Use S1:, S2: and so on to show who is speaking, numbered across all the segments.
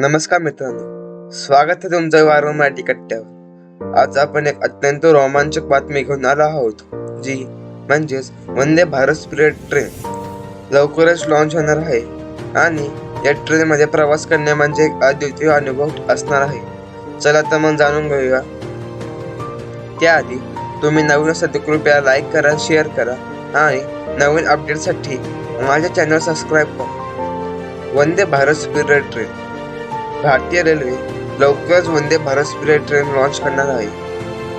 S1: नमस्कार मित्रांनो. स्वागत आहे तुमचं वारंवार मराठी कट्ट्यावर. आज आपण एक अत्यंत रोमांचक बातमी घेऊन आलो आहोत जी म्हणजेच वंदे भारत स्पिरिट ट्रेन लवकरच लॉन्च होणार आहे आणि या ट्रेनमध्ये प्रवास करणे म्हणजे एक अद्वितीय अनुभव असणार आहे. चला तर मग जाणून घेऊया. त्याआधी तुम्ही नवीन असाल तर कृपया लाईक करा शेअर करा आणि नवीन अपडेटसाठी माझ्या चॅनल सबस्क्राईब करा. वंदे भारत स्पिरिट ट्रेन भारतीय रेल्वे लवकरच Vande Bharat spirit train launch करणार आहे.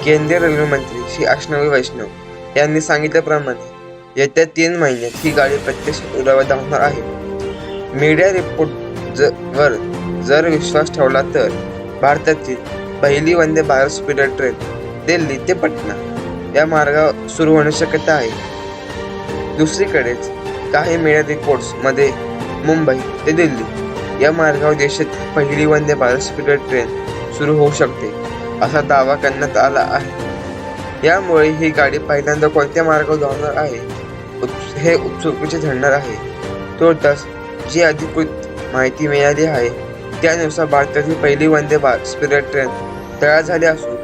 S1: केंद्रीय रेल्वे मंत्री श्री अष्णवी वैष्णव यांनी सांगितल्याप्रमाणे येत्या तीन महिन्यात ही गाडी प्रत्यक्ष उडावा धावणार आहे. मीडिया रिपोर्ट ज वर जर विश्वास ठेवला तर भारतातील पहिली वंदे भारत स्पिरिट ट्रेन दिल्ली ते पटना या मार्गावर सुरू होण्याची शक्यता आहे. दुसरीकडेच काही मीडिया रिपोर्ट्समध्ये मुंबई ते दिल्ली या मार्गावर देशात पहिली वंदे भारत स्पीड ट्रेन सुरू होऊ शकते असा दावा करण्यात आला आहे. यामुळे ही गाडी पहिल्यांदा कोणत्या मार्गावर धावणार आहे हे उत्सुकीचे ठरणार आहे. तोडताच जी अधिकृत माहिती मिळाली आहे त्यानुसार भारतातील पहिली वंदे भारत स्पिरिट ट्रेन तयार झाली असून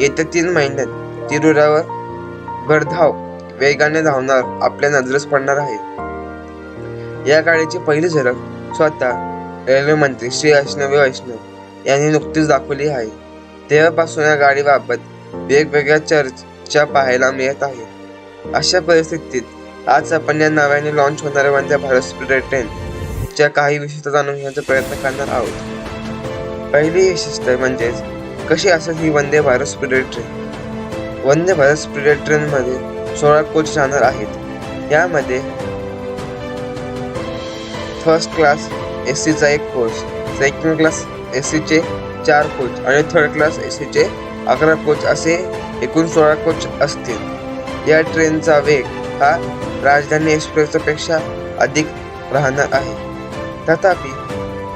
S1: येत्या तीन महिन्यात तिरुरावर भरधाव वेगाने धावणार आपल्या नजरेस पडणार आहे. या गाडीची पहिली झलक स्वतः रेल्वे मंत्री श्री वैष्णव वैष्णव यांनी नुकतीच दाखवली आहे. तेव्हापासून या गाडीबाबत वेगवेगळ्या चर्चा पाहायला मिळत आहे. अशा परिस्थितीत आज आपण या नव्याने लॉन्च होणाऱ्या वंदे भारत स्पिरिट ट्रेनच्या काही विशेषता जाणून घेण्याचा प्रयत्न करणार आहोत. पहिली विशेषता म्हणजेच कशी असेल ही Vande Bharat speed train Vande Bharat spirit ट्रेनमध्ये सोळा कोच राहणार आहेत. यामध्ये फर्स्ट क्लास एस सीचा एक कोच सेकंड क्लास एस सीचे चार कोच आणि थर्ड क्लास एस सीचे अकरा कोच असे एकूण सोळा कोच असतील. या ट्रेनचा वेग हा राजधानी एक्सप्रेसपेक्षा अधिक राहणार आहे. तथापि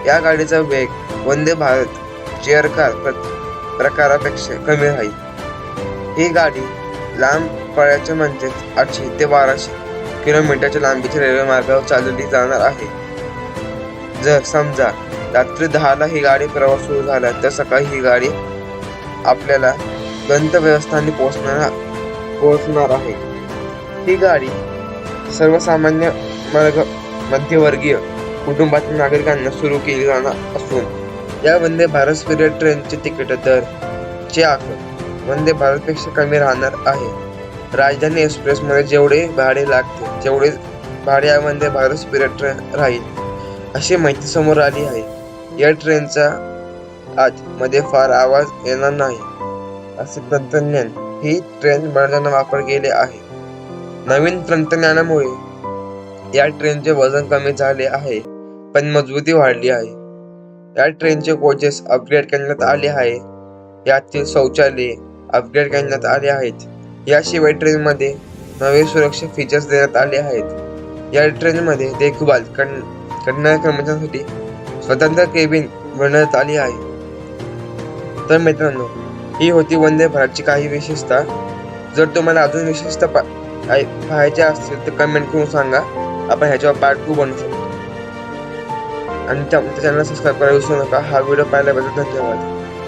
S1: या गाडीचा वेग वंदे भारत चेअर कार प्र- प्रकारापेक्षा कमी राहील. ही गाडी लांब पळ्याच्या म्हणजेच आठशे ते बाराशे किलोमीटरच्या लांबीच्या रेल्वे मार्गावर चालवली जाणार आहे. जर समजा रात्री दहाला ही गाडी प्रवास सुरू झाला तर सकाळी ही गाडी आपल्याला गंतव्यवस्थाने पोहोचणार पोहोचणार आहे. ही गाडी सर्वसामान्य वर्ग मध्यवर्गीय कुटुंबातील नागरिकांना सुरू केली जाणार असून या वंदे भारत स्पिरिट ट्रेनचे तिकीट दर चे आकार वंदे भारतपेक्षा कमी राहणार आहे. राजधानी एक्सप्रेसमध्ये जेवढे भाडे लागते तेवढे भाडे या वंदे भारत स्पिरिट ट्रेन राहील. अशी माहिती समोर आली आहे. या ट्रेनचा आतमध्ये फार आवाज येणार नाही असे तंत्रज्ञान ही ट्रेन बनवताना वापर केले आहे. नवीन तंत्रज्ञानामुळे या ट्रेनचे वजन कमी झाले आहे पण मजबूती वाढली आहे. या ट्रेनचे कोचेस अपग्रेड करण्यात आले आहे यातील शौचालये अपग्रेड करण्यात आले आहेत. याशिवाय ट्रेनमध्ये नवे सुरक्षा फीचर्स देण्यात आले आहेत. या ट्रेनमध्ये देखभाल करण्या करणाऱ्या कर्मचाऱ्यांसाठी स्वतंत्र केबिन बनवण्यात आली आहे. तर मित्रांनो ही होती वंदे भारतची काही विशेषता. जर तुम्हाला अजून विशेषता पा पाहायच्या असतील तर कमेंट करून सांगा. आपण ह्याच्यावर पार्ट टू बनवू शकतो. आणि त्या चॅनल सबस्क्राईब करायला विसरू नका. हा व्हिडिओ पाहिल्याबद्दल धन्यवाद.